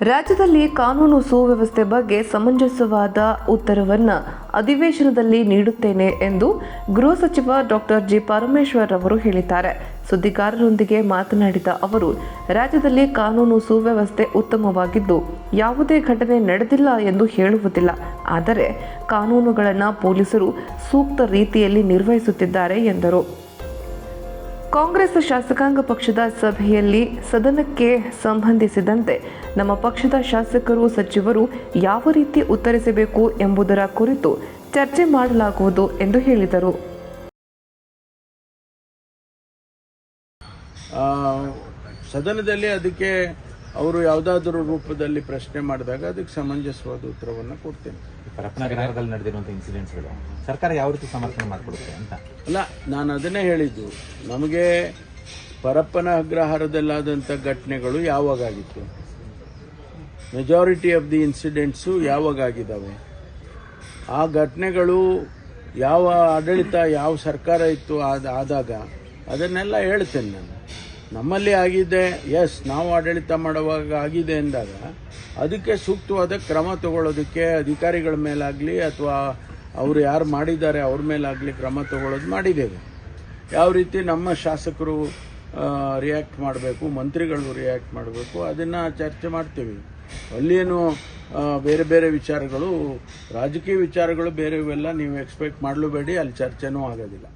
ರಾಜ್ಯದಲ್ಲಿ ಕಾನೂನು ಸುವ್ಯವಸ್ಥೆ ಬಗ್ಗೆ ಸಮಂಜಸವಾದ ಉತ್ತರವನ್ನು ಅಧಿವೇಶನದಲ್ಲಿ ನೀಡುತ್ತೇನೆ ಎಂದು ಗೃಹ ಸಚಿವ ಡಾಕ್ಟರ್ ಜಿ ಪರಮೇಶ್ವರ್ ಅವರು ಹೇಳಿದ್ದಾರೆ. ಸುದ್ದಿಗಾರರೊಂದಿಗೆ ಮಾತನಾಡಿದ ಅವರು, ರಾಜ್ಯದಲ್ಲಿ ಕಾನೂನು ಸುವ್ಯವಸ್ಥೆ ಉತ್ತಮವಾಗಿದ್ದು, ಯಾವುದೇ ಘಟನೆ ನಡೆದಿಲ್ಲ ಎಂದು ಹೇಳುವುದಿಲ್ಲ. ಆದರೆ, ಕಾನೂನುಗಳನ್ನು ಪೊಲೀಸರು ಸೂಕ್ತ ರೀತಿಯಲ್ಲಿ ನಿರ್ವಹಿಸುತ್ತಿದ್ದಾರೆ ಎಂದರು. ಕಾಂಗ್ರೆಸ್ ಶಾಸಕಾಂಗ ಪಕ್ಷದ ಸಭೆಯಲ್ಲಿ ಸದನಕ್ಕೆ ಸಂಬಂಧಿಸಿದಂತೆ ನಮ್ಮ ಪಕ್ಷದ ಶಾಸಕರು, ಸಚಿವರು ಯಾವ ರೀತಿ ಉತ್ತರಿಸಬೇಕು ಎಂಬುದರ ಕುರಿತು ಚರ್ಚೆ ಮಾಡಲಾಗುವುದು ಎಂದು ಹೇಳಿದರು. ಸದನದಲ್ಲಿ ಅದಕ್ಕೆ ಅವರು ಯಾವುದಾದ್ರೂ ರೂಪದಲ್ಲಿ ಪ್ರಶ್ನೆ ಮಾಡಿದಾಗ ಅದಕ್ಕೆ ಸಮಂಜಸವಾದ ಉತ್ತರವನ್ನು ಕೊಡ್ತೇನೆ. ನಡೆದಿರುವಂಥ ಇನ್ಸಿಡೆಂಟ್ಸ್ಗಳು ಸರ್ಕಾರ ಯಾವ ರೀತಿ ಸಮರ್ಥನೆ ಮಾಡಿಕೊಡುತ್ತೆ ಅಂತ? ಅಲ್ಲ ನಾನು ಅದನ್ನೇ ಹೇಳಿದ್ದು. ನಮಗೆ ಪರಪ್ಪನ ಅಗ್ರಹಾರದಲ್ಲಾದಂಥ ಘಟನೆಗಳು ಯಾವಾಗಾಗಿತ್ತು? ಮೆಜಾರಿಟಿ ಆಫ್ ದಿ ಇನ್ಸಿಡೆಂಟ್ಸು ಯಾವಾಗಾಗಿದ್ದಾವೆ? ಆ ಘಟನೆಗಳು ಯಾವ ಆಡಳಿತ ಯಾವ ಸರ್ಕಾರ ಇತ್ತು ಆದ ಆದಾಗ ಅದನ್ನೆಲ್ಲ ಹೇಳ್ತೇನೆ ನಾನು. ನಮ್ಮಲ್ಲಿ ಆಗಿದೆ ಎಸ್ ನಾವು ಆಡಳಿತ ಮಾಡುವಾಗ ಆಗಿದೆ ಅಂದಾಗ ಅದಕ್ಕೆ ಸೂಕ್ತವಾದ ಕ್ರಮ ತಗೊಳ್ಳೋದಕ್ಕೆ ಅಧಿಕಾರಿಗಳ ಮೇಲಾಗಲಿ ಅಥವಾ ಅವರು ಯಾರು ಮಾಡಿದ್ದಾರೆ ಅವ್ರ ಮೇಲಾಗಲಿ ಕ್ರಮ ತಗೊಳ್ಳೋದು ಮಾಡಿದ್ದೇವೆ. ಯಾವ ರೀತಿ ನಮ್ಮ ಶಾಸಕರು ರಿಯಾಕ್ಟ್ ಮಾಡಬೇಕು, ಮಂತ್ರಿಗಳು ರಿಯಾಕ್ಟ್ ಮಾಡಬೇಕು, ಅದನ್ನು ಚರ್ಚೆ ಮಾಡ್ತೀವಿ. ಅಲ್ಲೇನು ಬೇರೆ ಬೇರೆ ವಿಚಾರಗಳು, ರಾಜಕೀಯ ವಿಚಾರಗಳು ಬೇರೆ ಇವೆಲ್ಲ ನೀವು ಎಕ್ಸ್ಪೆಕ್ಟ್ ಮಾಡಲೂಬೇಡಿ ಅಲ್ಲಿ ಚರ್ಚೆನೂ ಆಗೋದಿಲ್ಲ.